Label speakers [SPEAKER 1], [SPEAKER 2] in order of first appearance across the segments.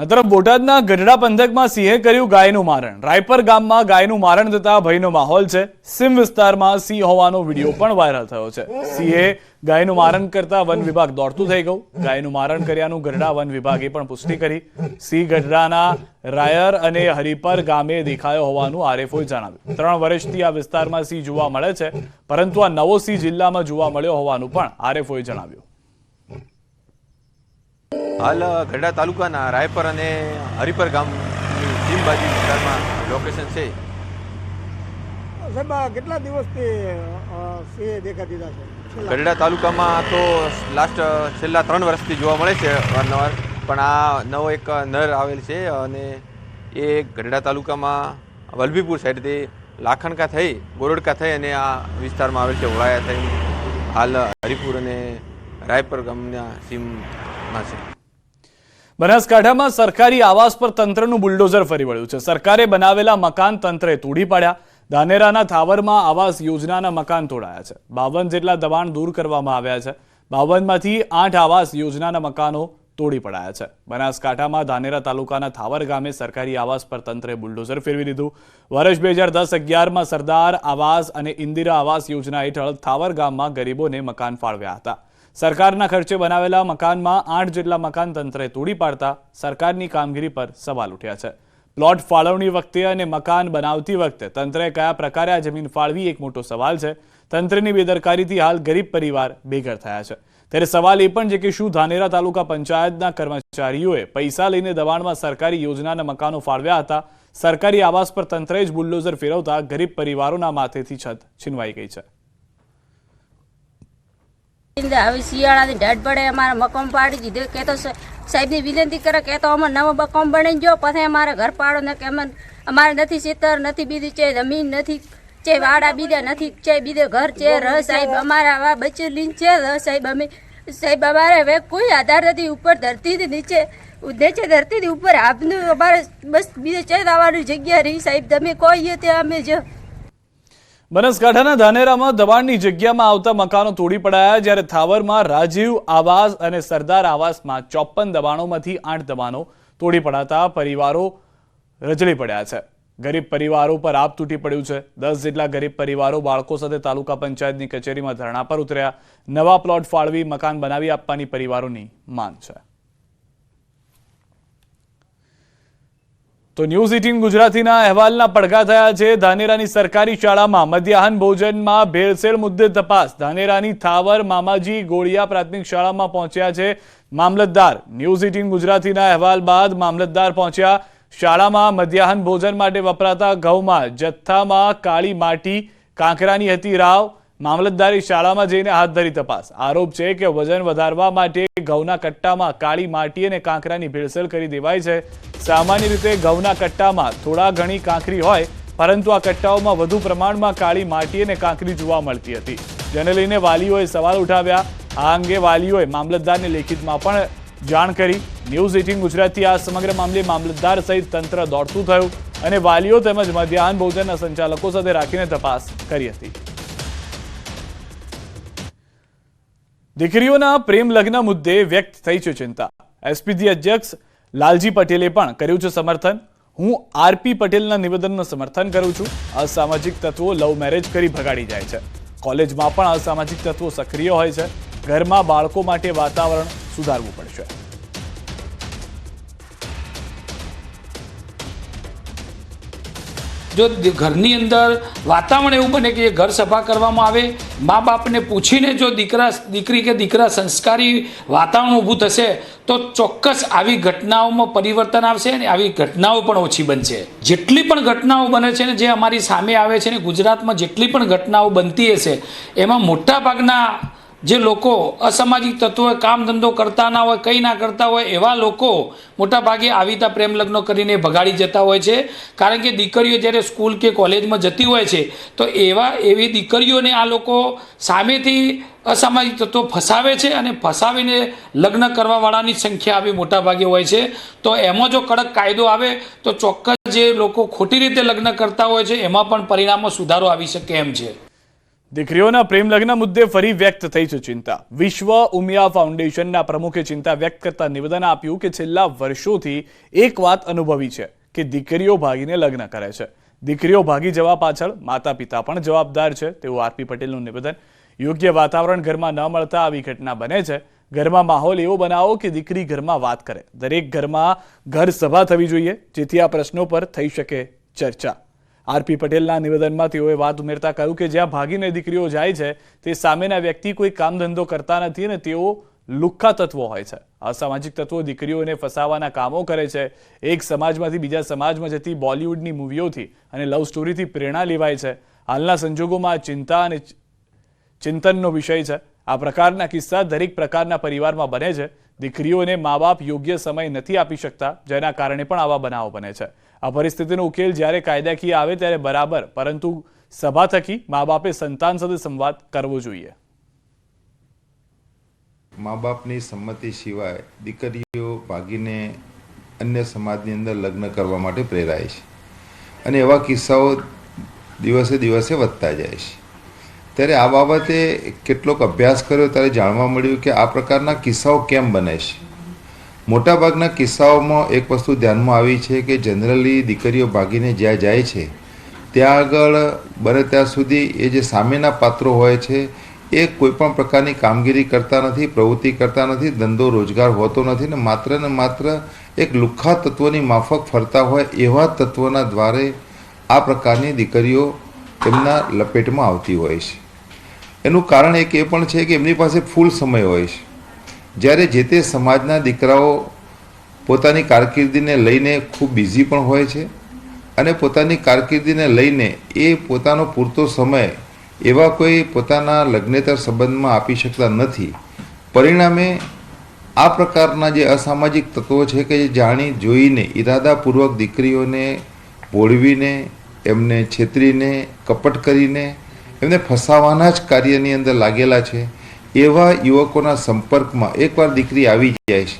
[SPEAKER 1] આ તરફ બોટાદના ગઢડા પંથકમાં સિંહે કર્યું ગાયનું મારણ. રાયપર ગામમાં ગાયનું મારણ થતા ભયનો માહોલ છે. સિમ વિસ્તારમાં સિંહ હોવાનો વીડિયો પણ વાયરલ થયો છે. સિંહે ગાયનું મારણ કરતા વન વિભાગ દોડતું થઈ ગયું. ગાયનું મારણ કર્યાનું ગઢડા વન વિભાગે પણ પુષ્ટિ કરી. સિંહ ગઢડાના રાયર અને હરિપર ગામે દેખાયો હોવાનું આરએફઓએ જણાવ્યું. ત્રણ વર્ષથી આ વિસ્તારમાં સિંહ જોવા મળે છે, પરંતુ આ નવો સિંહ જિલ્લામાં જોવા મળ્યો હોવાનું પણ આરએફઓએ જણાવ્યું.
[SPEAKER 2] હાલ ગઢડા તાલુકાના રાયપર અને હરિપર ગામ ટીમબાજી વિસ્તારમાં લોકેશન છે.
[SPEAKER 3] સાહેબ કેટલા દિવસથી સિંહ દેખા દીધા છે?
[SPEAKER 2] ગઢડા તાલુકામાં તો લાસ્ટ છેલ્લા ત્રણ વર્ષથી જોવા મળે છે અવારનવાર પણ આ નવો એક નર આવેલ છે અને એ ગઢડા તાલુકામાં વલભીપુર સાઈડથી લાખણકા થઈ ગોરડકા થઈ અને આ વિસ્તારમાં આવેલ છે. ઓળાયા થઈ હાલ હરિપુર અને રાયપર ગામના સીમમાં છે.
[SPEAKER 1] બનાસકાંઠામાં સરકારી આવાસ પર તંત્રનું બુલડોઝર ફરી વળ્યું છે. સરકારે બનાવેલા મકાન તંત્રે તોડી પાડ્યા. ધાનેરાના થાવરમાં આવાસ યોજનાના મકાન તોડાયા છે. બાવન જેટલા દબાણ દૂર કરવામાં આવ્યા છે. બાવનમાંથી આઠ આવાસ યોજનાના મકાનો તોડી પડાયા છે. બનાસકાંઠામાં ધાનેરા તાલુકાના થાવર ગામે સરકારી આવાસ પર તંત્રે બુલડોઝર ફેરવી દીધું. વર્ષ બે હજાર દસ અગિયારમાં સરદાર આવાસ અને ઇન્દિરા આવાસ યોજના હેઠળ થાવર ગામમાં ગરીબોને મકાન ફાળવ્યા હતા. સરકારના ખર્ચે બનાવેલા મકાનમાં આઠ જેટલા મકાન તંત્રે તોડી પાડતા સરકારની કામગીરી પર સવાલ ઉઠ્યા છે. પ્લોટ ફાળવણી વખતે અને મકાન બનાવતી વખતે તંત્રે કયા પ્રકારે આ જમીન ફાળવી, એક મોટો સવાલ છે. તંત્રની બેદરકારીથી હાલ ગરીબ પરિવાર બેઘર થયા છે. ત્યારે સવાલ એ પણ છે કે શું ધાનેરા તાલુકા પંચાયતના કર્મચારીઓએ પૈસા લઈને દબાણમાં સરકારી યોજનાના મકાનો ફાળવ્યા હતા? સરકારી આવાસ પર તંત્રએ જ બુલડોઝર ફેરવતા ગરીબ પરિવારોના માથેથી છત છીનવાઈ ગઈ છે.
[SPEAKER 4] હવે શિયાળાની ઢાઢ પડે અમારે મકાન પાડી દીધું. કે તો સાહેબની વિનંતી કરે કે તો અમારે નવો મકાન બની ગયો પછી અમારે ઘર પાડો ને કે અમારે નથી ખેતર નથી બીજી છે જમીન નથી છે વાડા બીજા નથી છે બીજે ઘર છે. ર સાહેબ અમારા આવા બચેલી છે. ર સાહેબ અમે સાહેબ અમારે હવે કોઈ આધાર નથી ઉપર ધરતીથી નીચે નીચે ધરતીથી ઉપર. આપનું અમારે બસ બીજે છે આવવાની જગ્યા રહી સાહેબ. તમે કહીએ તે અમે જો
[SPEAKER 1] બનાસકાંઠાના ધાનેરામાં દબાણની જગ્યામાં આવતા મકાનો તોડી પડાયા જ્યારે થાવરમાં રાજીવ આવાસ અને સરદાર આવાસમાં ચોપન દબાણોમાંથી આઠ દબાણો તોડી પડાતા પરિવારો રજળી પડ્યા છે. ગરીબ પરિવારો પર આપ તૂટી પડ્યું છે. દસ જેટલા ગરીબ પરિવારો બાળકો સાથે તાલુકા પંચાયતની કચેરીમાં ધરણા પર ઉતર્યા. નવા પ્લોટ ફાળવી મકાન બનાવી આપવાની પરિવારોની માંગ છે. તો ન્યૂઝ એટીન ગુજરાતીના અહેવાલના પડઘા થયા છે. ધાનેરાની સરકારી શાળામાં મધ્યાહન ભોજનમાં ભેળસેળ મુદ્દે તપાસ. ધાનેરાની થાવર મામાજી ગોળિયા પ્રાથમિક શાળામાં પહોંચ્યા છે મામલતદાર. ન્યૂઝ એટીન ગુજરાતીના અહેવાલ બાદ મામલતદાર પહોંચ્યા. શાળામાં મધ્યાહન ભોજન માટે વપરાતા ઘઉંમાં જથ્થામાં કાળી માટી, કાંકરાની હતી રાવ મામલતદારે શાળામાં જઈને હાથ ધરી તપાસ. આરોપ છે કે વજન વધારવા માટે ઘઉંના કટ્ટામાં કાળી માટી અને કાંકરાની ભેળસેળ કરી દેવાય છે. સામાન્ય રીતે ઘઉંના કટ્ટામાં થોડા ઘણી કાંકરી હોય, પરંતુ આ કટ્ટાઓમાં વધુ પ્રમાણમાં કાળી માટી અને કાંકરી જોવા મળતી હતી. જેને લઈને વાલીઓએ સવાલ ઉઠાવ્યા. આ અંગે વાલીઓએ મામલતદારને લેખિતમાં પણ જાણ કરી. ન્યૂઝ એટીન ગુજરાતથી આ સમગ્ર મામલે મામલતદાર સહિત તંત્ર દોડતું થયું અને વાલીઓ તેમજ મધ્યાહન ભોજનના સંચાલકો સાથે રાખીને તપાસ કરી હતી. દીકરીઓના પ્રેમ લગ્ન મુદ્દે વ્યક્ત થઈ છે ચિંતા. એસપીજી અધ્યક્ષ લાલજી પટેલે પણ કર્યું છે સમર્થન. હું આરપી પટેલના નિવેદનનું સમર્થન કરું છું. અસામાજિક તત્વો લવ મેરેજ કરી ભગાડી જાય છે. કોલેજમાં પણ અસામાજિક તત્વો સક્રિય હોય છે. ઘરમાં બાળકો માટે વાતાવરણ સુધારવું પડશે.
[SPEAKER 5] જો ઘરની અંદર વાતાવરણ એવું બને કે ઘર સભા કરવામાં આવે, મા બાપને પૂછીને જો દીકરા, દીકરી કે દીકરા સંસ્કારી વાતાવરણ ઊભું થશે, તો ચોક્કસ આવી ઘટનાઓમાં પરિવર્તન આવશે અને આવી ઘટનાઓ પણ ઓછી બનશે. જેટલી પણ ઘટનાઓ બને છે ને જે અમારી સામે આવે છે ને ગુજરાતમાં જેટલી પણ ઘટનાઓ બનતી હશે, એમાં મોટા ભાગના જે લોકો અસામાજિક તત્વો કામ ધંધો કરતા ના હોય, કંઈ ના કરતા હોય, એવા લોકો મોટા ભાગે આવી રીતના પ્રેમ લગ્ન કરીને ભગાડી જતા હોય છે. કારણ કે દીકરીઓ જ્યારે સ્કૂલ કે કોલેજમાં જતી હોય છે, તો એવા, એવી દીકરીઓને આ લોકો સામેથી અસામાજિક તત્વો ફસાવે છે અને ફસાવીને લગ્ન કરવાવાળાની સંખ્યા આવી મોટા ભાગે હોય છે. તો એમાં જો કડક કાયદો આવે, તો ચોક્કસ જે લોકો ખોટી રીતે લગ્ન કરતા હોય છે, એમાં પણ પરિણામો સુધારો આવી શકે એમ છે.
[SPEAKER 1] દીકરીઓના પ્રેમ લગ્ન મુદ્દે ફરી વ્યક્ત થઈ છે ચિંતા. વિશ્વ ઉમિયા ફાઉન્ડેશનના પ્રમુખે ચિંતા વ્યક્ત કરતા નિવેદન આપ્યું કે છેલ્લા વર્ષોથી એક વાત અનુભવી છે કે દીકરીઓ ભાગીને લગ્ન કરે છે. દીકરીઓ ભાગી જવા પાછળ માતા પિતા પણ જવાબદાર છે. તેવું આરપી પટેલનું નિવેદન. યોગ્ય વાતાવરણ ઘરમાં ન મળતા આવી ઘટના બને છે. ઘરમાં માહોલ એવો બનાવો કે દીકરી ઘરમાં વાત કરે. દરેક ઘરમાં ઘર સભા થવી જોઈએ. જેથી આ પ્રશ્નો પર થઈ શકે ચર્ચા. આરપી પટેલના નિવેદનમાં તેઓએ વાત ઉમેરતા કહ્યું કે જ્યાં ભાગીને દીકરીઓ જાય છે, તે સામેના વ્યક્તિ કોઈ કામ ધંધો કરતા નથી અને તેઓ લુખ્ખા તત્વો હોય છે. અસામાજિક તત્વો દીકરીઓને ફસાવાના કામો કરે છે. એક સમાજમાંથી બીજા સમાજમાં જતી બોલિવૂડની મૂવીઓથી અને લવ સ્ટોરીથી પ્રેરણા લેવાય છે. હાલના સંજોગોમાં ચિંતા અને ચિંતનનો વિષય છે. આ પ્રકારના કિસ્સા દરેક પ્રકારના પરિવારમાં બને છે. દીકરીઓને મા બાપ યોગ્ય સમય નથી આપી શકતા, જેના કારણે પણ આવા બનાવો બને છે. આ પરિસ્થિતિનો ઉકેલ જ્યારે કાયદાકીય આવે ત્યારે બરાબર, પરંતુ સભા થકી મા બાપે સંતાન સાથે સંવાદ કરવો જોઈએ.
[SPEAKER 6] મા બાપની સંમતિ સિવાય દીકરીઓ ભાગીને અન્ય સમાજની અંદર લગ્ન કરવા માટે પ્રેરાય છે. અને એવા કિસ્સાઓ દિવસે દિવસે વધતા જાય છે. ત્યારે આ બાબતે કેટલોક અભ્યાસ કર્યો, ત્યારે જાણવા મળ્યું કે આ પ્રકારના કિસ્સાઓ કેમ બને છે. મોટાભાગના કિસ્સાઓમાં એક વસ્તુ ધ્યાનમાં આવી છે કે જનરલી દીકરીઓ ભાગીને જ્યાં જાય છે, ત્યાં આગળ બને ત્યાં સુધી એ જે સામેના પાત્રો હોય છે, એ કોઈપણ પ્રકારની કામગીરી કરતા નથી, પ્રવૃત્તિ કરતા નથી, ધંધો રોજગાર હોતો નથી ને માત્ર ને માત્ર એક લુખ્ખા તત્વોની માફક ફરતા હોય એવા તત્વોના દ્વારે આ પ્રકારની દીકરીઓ તેમના લપેટમાં આવતી હોય છે. એનું કારણ એક એ પણ છે કે એમની પાસે ફૂલ સમય હોય છે. જ્યારે જે તે સમાજના દીકરાઓ પોતાની કારકિર્દીને લઈને ખૂબ બિઝી પણ હોય છે અને પોતાની કારકિર્દીને લઈને એ પોતાનો પૂરતો સમય એવા કોઈ પોતાના લગ્નેતર સંબંધમાં આપી શકતા નથી. પરિણામે આ પ્રકારના જે અસામાજિક તત્વો છે કે જે જાણી, જોઈને ઈરાદાપૂર્વક દીકરીઓને ભોળવીને, એમને છેતરીને, કપટ કરીને, એમને ફસાવાના જ કાર્યની અંદર લાગેલા છે એવા યુવકોના સંપર્કમાં એકવાર દીકરી આવી જાય છે.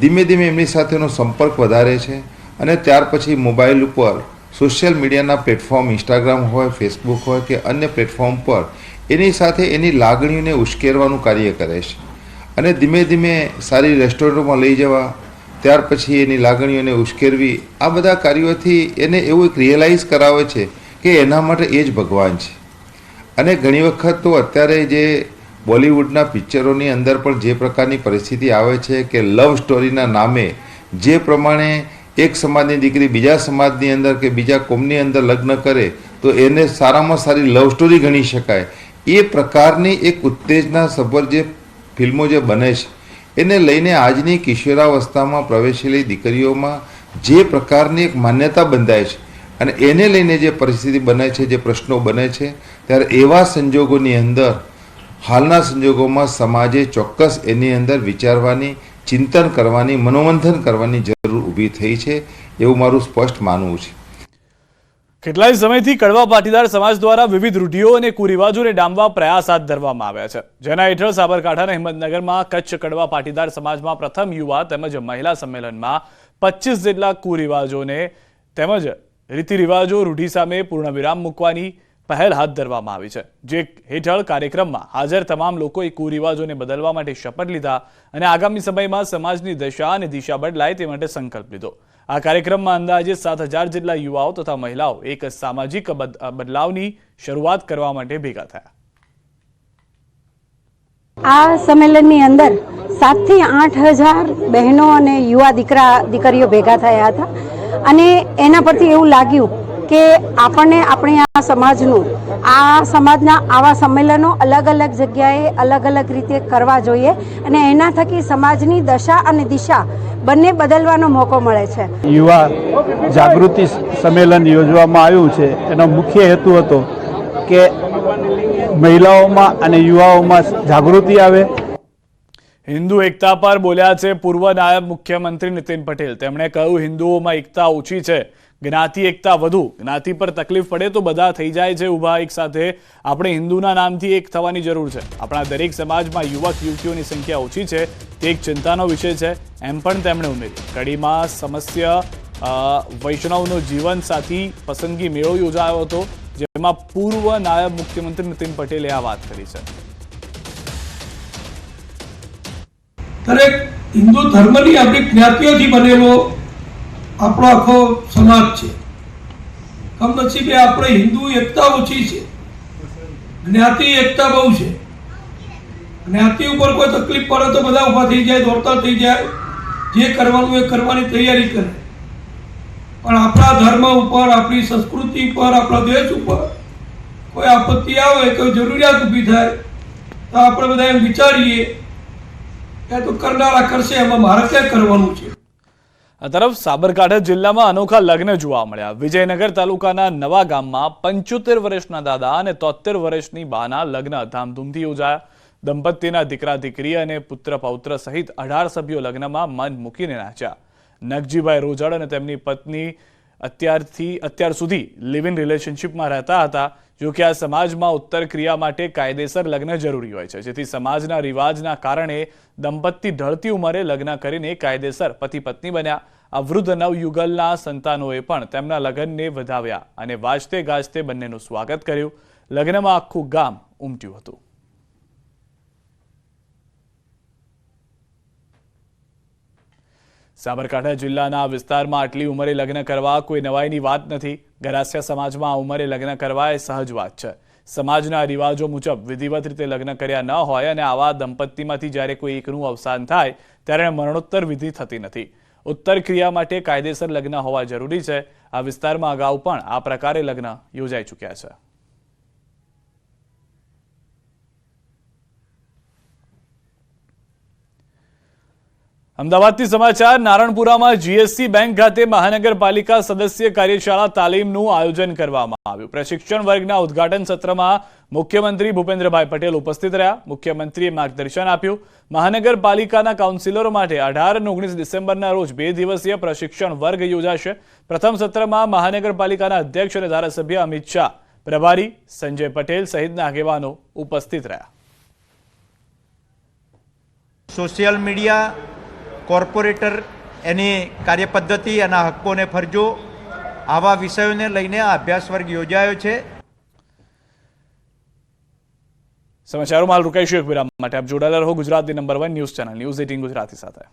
[SPEAKER 6] ધીમે ધીમે એમની સાથેનો સંપર્ક વધારે છે અને ત્યાર પછી મોબાઈલ ઉપર સોશિયલ મીડિયાના પ્લેટફોર્મ ઇન્સ્ટાગ્રામ હોય, ફેસબુક હોય કે અન્ય પ્લેટફોર્મ પર એની સાથે એની લાગણીઓને ઉશ્કેરવાનું કાર્ય કરે છે. અને ધીમે ધીમે સારી રેસ્ટોરન્ટોમાં લઈ જવા, ત્યાર પછી એની લાગણીઓને ઉશ્કેરવી, આ બધા કાર્યોથી એને એવું એક રિયલાઇઝ કરાવે છે કે એના માટે એ જ ભગવાન છે. અને ઘણી વખત તો અત્યારે જે બોલિવૂડના પિક્ચરોની અંદર પણ જે પ્રકારની પરિસ્થિતિ આવે છે કે લવ સ્ટોરીના નામે જે પ્રમાણે એક સમાજની દીકરી બીજા સમાજની અંદર કે બીજા કોમની અંદર લગ્ન કરે, તો એને સારામાં સારી લવ સ્ટોરી ગણી શકાય. એ પ્રકારની એક ઉત્તેજના સભર જે ફિલ્મો જે બને છે, એને લઈને આજની કિશોરાવસ્થામાં પ્રવેશેલી દીકરીઓમાં જે પ્રકારની એક માન્યતા બંધાય છે અને એને લઈને જે પરિસ્થિતિ બને છે, જે પ્રશ્નો બને છે, ત્યારે એવા સંજોગોની અંદર હાલના સંજોગોમાં સમાજે ચોક્કસ એની અંદર વિચારવાની, ચિંતન કરવાની, મનોમંથન કરવાની જરૂર ઊભી થઈ છે એવું મારું સ્પષ્ટ માનવું છે.
[SPEAKER 1] કેટલાય સમયથી કડવા પાટીદાર સમાજ દ્વારા વિવિધ રૂઢિઓ અને કુરિવાજોને ડામવા પ્રયાસ હાથ ધરવામાં આવ્યા છે. જેના હેઠળ સાબરકાંઠાના હિંમતનગરમાં કચ્છ કડવા પાટીદાર સમાજમાં પ્રથમ યુવા તેમજ મહિલા સંમેલનમાં પચીસ જેટલા કુરિવાજોને તેમજ રીતિરિવાજો, રૂઢિ સામે પૂર્ણવિરામ મૂકવાની પહેલ હાથ ધરવામાં આવી છે. જે હેઠળ કાર્યક્રમમાં હાજર તમામ લોકોએ કુરિવાજોને બદલવા માટે શપથ લીધા અને આગામી સમયમાં સમાજની દશા અને દિશા બદલાય તે માટે સંકલ્પ લીધો. આ કાર્યક્રમમાં અંદાજે સાત હજાર જેટલા યુવાઓ તથા મહિલાઓ એક સામાજિક બદલાવની શરૂઆત કરવા માટે ભેગા થયા.
[SPEAKER 7] આ સંમેલનની અંદર સાતથી આઠ હજાર બહેનો અને યુવા દીકરા, દીકરીઓ ભેગા થયા હતા. અને એના પરથી એવું લાગ્યું કે આપણને આપણે આ સમાજનું આ સમાજના આવા સંમેલનો અલગ અલગ જગ્યાએ અલગ અલગ રીતે કરવા જોઈએ અને એના થકી સમાજની દશા અને દિશા બંને બદલવાનો મોકો મળે છે.
[SPEAKER 8] યુવા જાગૃતિ સંમેલન યોજવામાં આવ્યું છે. એનો મુખ્ય હેતુ હતો કે મહિલાઓમાં અને યુવાઓમાં જાગૃતિ આવે.
[SPEAKER 1] હિન્દુ એકતા પર બોલ્યા છે પૂર્વ નાયબ મુખ્યમંત્રી નીતિન પટેલ. તેમણે કહ્યું હિન્દુઓમાં એકતા ઓછી છે. જ્ઞાતિ, એકતા વધુ. જ્ઞાતિ પર તકલીફ પડે તો બધા થઈ જાય છે ઊભા એક સાથે. આપણે હિન્દુના નામથી એક થવાની જરૂર છે. આપણા દરેક સમાજમાં યુવક, યુવતીઓની સંખ્યા ઓછી છે. તે એક ચિંતાનો વિષય છે, એમ પણ તેમણે ઉમેર્યું. કડીમાં સમસ્યા વૈષ્ણવનો જીવન સાથી પસંદગી મેળો યોજાયો હતો, જેમાં પૂર્વ નાયબ મુખ્યમંત્રી નીતિન પટેલે આ વાત કરી છે.
[SPEAKER 9] દરેક હિન્દુ ધર્મની આપણી જ્ઞાતિઓથી બનેલો આપણો આખો સમાજ છે. કમનસીબે આપણે હિન્દુ એકતા ઓછી છે. જ્ઞાતિ એકતા બહુ છે. જ્ઞાતિ ઉપર કોઈ તકલીફ પડે તો બધા ઊભા થઈ જાય, દોડતા થઈ જાય. જે કરવાનું એ કરવાની તૈયારી કરે. પણ આપણા ધર્મ ઉપર, આપણી સંસ્કૃતિ ઉપર, આપણા દેશ ઉપર કોઈ આપત્તિ આવે, કોઈ જરૂરિયાત ઊભી થાય, તો આપણે બધા એમ વિચારીએ કે તો કરનારા કરશે, એમાં મારે ક્યાં કરવાનું છે?
[SPEAKER 1] આ તરફ સાબરકાંઠા જિલ્લામાં અનોખા લગ્ન જોવા મળ્યા. વિજયનગર તાલુકાના નવા ગામમાં પંચોતેર વર્ષના દાદા અને તોતેર વર્ષની બાના લગ્ન ધામધૂમથી યોજાયા. દંપતીના દીકરા દીકરી અને પુત્ર પૌત્ર સહિત અઢાર સભ્યો લગ્નમાં મન મૂકીને નાચ્યા. નગજીભાઈ રોજડ અને તેમની પત્ની અત્યારથી અત્યાર સુધી લિવ ઇન રિલેશનશિપમાં રહેતા હતા. જો કે આ સમાજમાં ઉત્તર ક્રિયા માટે કાયદેસર લગ્ન જરૂરી હોય છે, જેથી સમાજના રિવાજના કારણે દંપતી ઢળતી ઉંમરે લગ્ન કરીને કાયદેસર પતિ પત્ની બન્યા. આ વૃદ્ધ નવયુગલના સંતાનોએ પણ તેમના લગ્નને વધાવ્યા અને વાજતે ગાજતે બંનેનું સ્વાગત કર્યું. લગ્નમાં આખું ગામ ઉમટ્યું હતું. સાબરકાંઠા જિલ્લાના વિસ્તારમાં આટલી ઉંમરે લગ્ન કરવા કોઈ નવાઈની વાત નથી? ગરાસિયા સમાજમાં આ ઉંમરે લગ્ન કરવા એ સહજ વાત છે. સમાજના રિવાજો મુજબ વિધિવત રીતે લગ્ન કર્યા ન હોય અને આવા દંપતીમાંથી જ્યારે કોઈ એકનું અવસાન થાય, ત્યારે મરણોત્તર વિધિ થતી નથી. ઉત્તર ક્રિયા માટે કાયદેસર લગ્ન હોવા જરૂરી છે. આ વિસ્તારમાં અગાઉ પણ આ પ્રકારે લગ્ન યોજાઈ ચૂક્યા છે. અમદાવાદથી સમાચાર, નારણપુરામાં જીએસસી બેંક ખાતે મહાનગરપાલિકા સદસ્ય કાર્યશાળા તાલીમનું આયોજન કરવામાં આવ્યું. પ્રશિક્ષણ વર્ગના ઉદઘાટન સત્રમાં મુખ્યમંત્રી ભૂપેન્દ્રભાઈ પટેલ ઉપસ્થિત રહ્યા. મુખ્યમંત્રીએ માર્ગદર્શન આપ્યું. મહાનગરપાલિકાના કાઉન્સિલરો માટે અઢાર અને ઓગણીસ ડિસેમ્બરના રોજ બે દિવસીય પ્રશિક્ષણ વર્ગ યોજાશે. પ્રથમ સત્રમાં મહાનગરપાલિકાના અધ્યક્ષ અને ધારાસભ્ય અમિત શાહ, પ્રભારી સંજય પટેલ સહિતના આગેવાનો ઉપસ્થિત રહ્યા.
[SPEAKER 10] સોશિયલ મીડિયા કોર્પોરેટર એની કાર્યપદ્ધતિ એના હક્કોને ફરજો આવા વિષયોને લઈને આ અભ્યાસ વર્ગ યોજાયો છે.
[SPEAKER 1] સમાચારોમાં રોકાઈશું એક વિરામ માટે. આપ જોડાયેલા રહો ગુજરાતની number one news channel, news eighteen Gujarati સાથે.